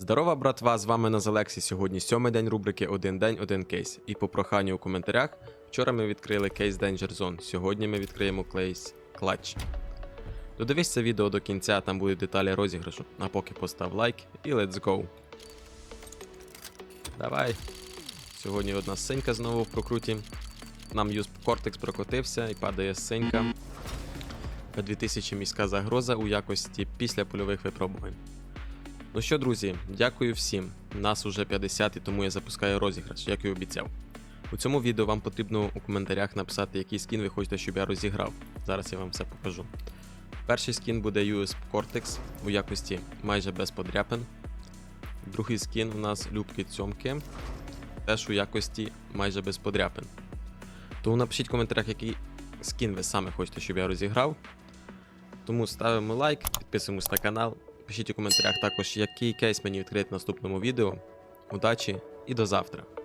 Здорова, братва! З вами Назалексі. Сьогодні сьомий день рубрики Один день, один кейс. І по проханню у коментарях. Вчора ми відкрили кейс Danger Zone. Сьогодні ми відкриємо кейс Clutch. Додивись це відео до кінця, там будуть деталі розіграшу. А поки постав лайк і let's go. Давай. Сьогодні одна синька знову в прокруті. Нам юз Кортекс прокотився і падає синька. 2000 міська загроза у якості після польових випробувань. Ну що, друзі, дякую всім. Нас уже 50 і тому я запускаю розіграш, як і обіцяв. У цьому відео вам потрібно у коментарях написати, який скін ви хочете, щоб я розіграв. Зараз я вам все покажу. Перший скін буде USP Cortex у якості майже без подряпин. Другий скін у нас Любки Цьомки, теж у якості майже без подряпин. Тому напишіть в коментарях, який скін ви саме хочете, щоб я розіграв. Тому ставимо лайк, підписуємось на канал. Пишіть у коментарях також, який кейс мені відкрити в наступному відео. Удачі і до завтра!